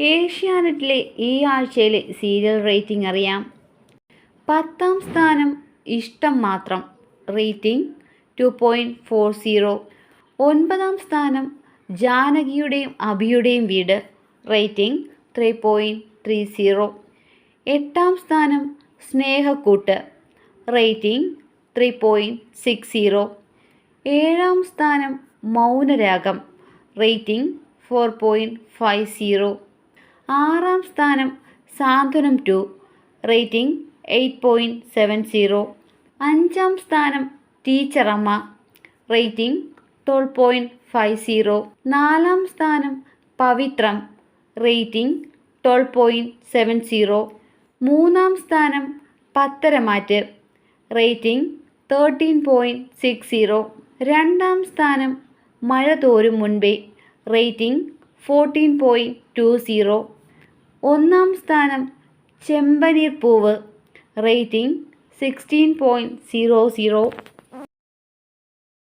ഏഷ്യാനെറ്റിലെ ഈ ആഴ്ചയിലെ സീരിയൽ റേറ്റിംഗ് അറിയാം. പത്താം സ്ഥാനം Ishtam Mathram. Rating two point four zero. ഒൻപതാം സ്ഥാനം ജാനകിയുടെയും അഭിയുടെയും വീട്. Rating three point three zero. എട്ടാം സ്ഥാനം Snehakkoottu. Rating three point six zero. ഏഴാം സ്ഥാനം Mounaragam. Rating four point five zero. ആറാം സ്ഥാനം Santhwanam two. Rating eight point seven zero. അഞ്ചാം സ്ഥാനം Teacheramma. Rating twelve point five zero. നാലാം സ്ഥാനം Pavithram. Rating twelve point seven zero. മൂന്നാം സ്ഥാനം Patharamattu. Rating thirteen point six zero. രണ്ടാം സ്ഥാനം Mazha Thorum Munpe. Rating fourteen point two zero. ഒന്നാം സ്ഥാനം Chembaneer Poovu rating sixteen point zero zero